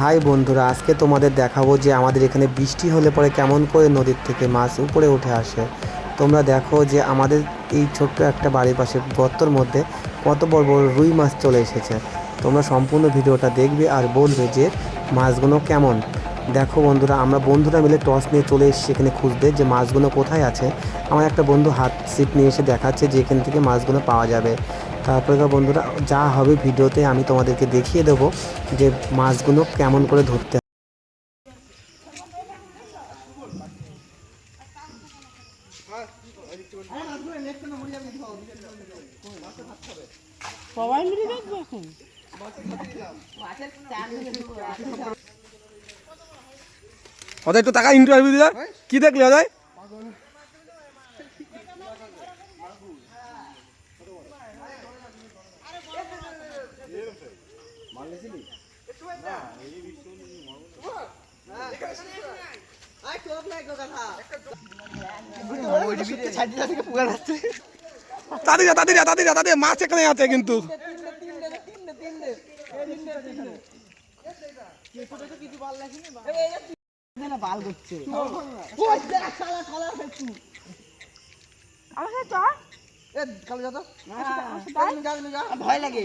High বন্ধুরা, আজকে তোমাদের দেখাবো যে আমাদের এখানে বৃষ্টি হলে পরে কেমন করে নদীর থেকে মাছ উপরে উঠে আসে। তোমরা দেখো যে আমাদের এই ছোট্ট একটা বাড়ির পাশে গর্তর মধ্যে কত বড় বড় রুই মাছ চলে এসেছে। তোমরা সম্পূর্ণ ভিডিওটা দেখবে আর বলবে যে মাছগুলো কেমন। দেখো বন্ধুরা, আমরা বন্ধুরা মিলে টস নিয়ে চলে এসেছি এখানে খুঁজতে যে মাছগুলো কোথায় আছে। আমার একটা বন্ধু হাত সিট নিয়ে এসে দেখাচ্ছে যে এখান থেকে মাছগুলো পাওয়া যাবে। তারপরে তো বন্ধুরা যা হবে ভিডিওতে আমি তোমাদেরকে দেখিয়ে দেবো যে মাছগুলো কেমন করে ধরতে হয়। সবাই মিলে দেখব এখন। অজয় একটু টাকা ইন্টারভিউ দিলা কি দেখলি অজয়? তাদের তাদের তাদের তাদের মাছ এখানে আছে কিন্তু ভয় লাগে।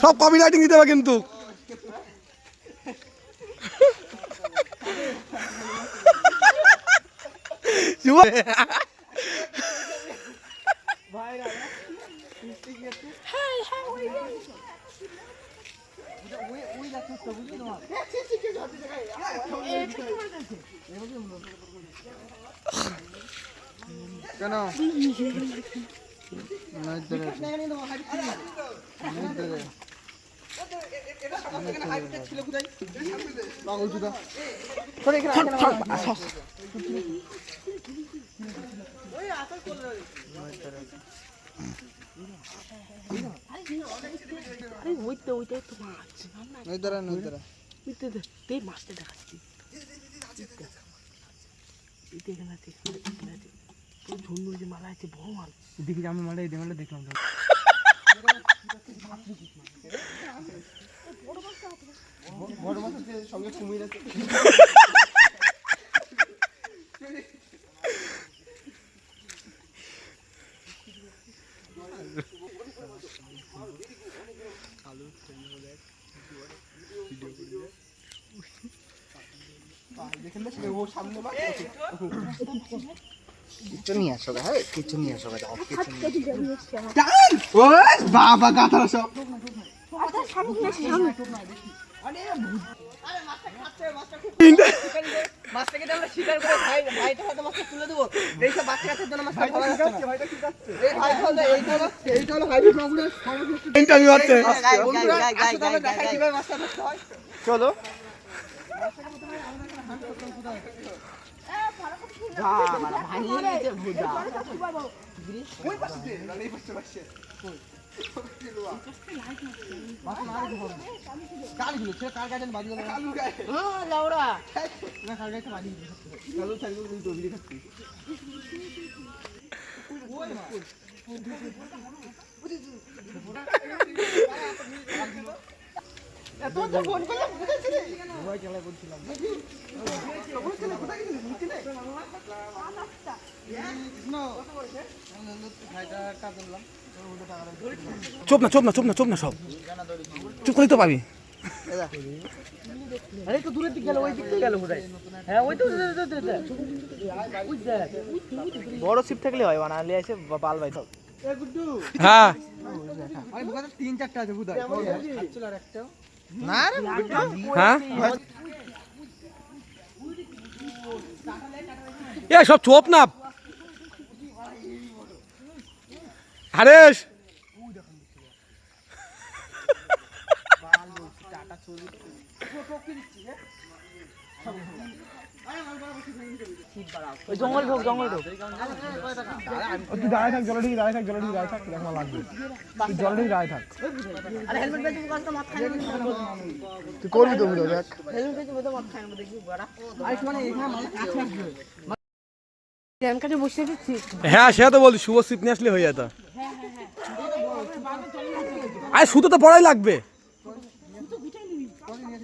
সব কপি রাইটিং দিতে হবে কিন্তু। শুভ ওই ওইটাই তো মাছটা দেখাচ্ছি দেখে মালা আছে বড় মাল আমি মালে এই দেমালে দেখলাম সব মাছটা কেটে মাছটা তুলে দেবো এইসব বাচ্চা কাচ্চার জন্য মাছটা এই চলো। গাছেন বাড়ি গেল হ্যাঁ লাউড়া না কাল গাছে বাড়ি কালো থাকবে তুমি তো বিড়ি খাচ্ছি চুপ না চুপ না চুপ না চুপ না সব। চুপ করলেই তো পাবি। আরে একটু দূরের দিকে গেল ওই দিক গেল বোধহয়। হ্যাঁ ওই তো বড় সিপ থাকলে হয় বানালে এসে বাল বাই সব। হ্যাঁ। তিন চারটা আছে বুধাই হ্যাঁ? এ সব চোপ না। হারেশ! ওই জঙ্গল ঢোক জঙ্গল ঢোক। তুই দাঁড়ায় থাক জলে ঢুকি দাঁড়ায় থাক জলে ঢুকি দাঁড়ায় থাক দেখ লাগবে। তুই জলে ঢুকি দাঁড়ায় থাক। তুই করবি তো দেখ। মানে হ্যাঁ সে তো বলছি শুভ নিয়ে আসলে হয়ে যেত। আরে শুধু তো পড়াই লাগবে।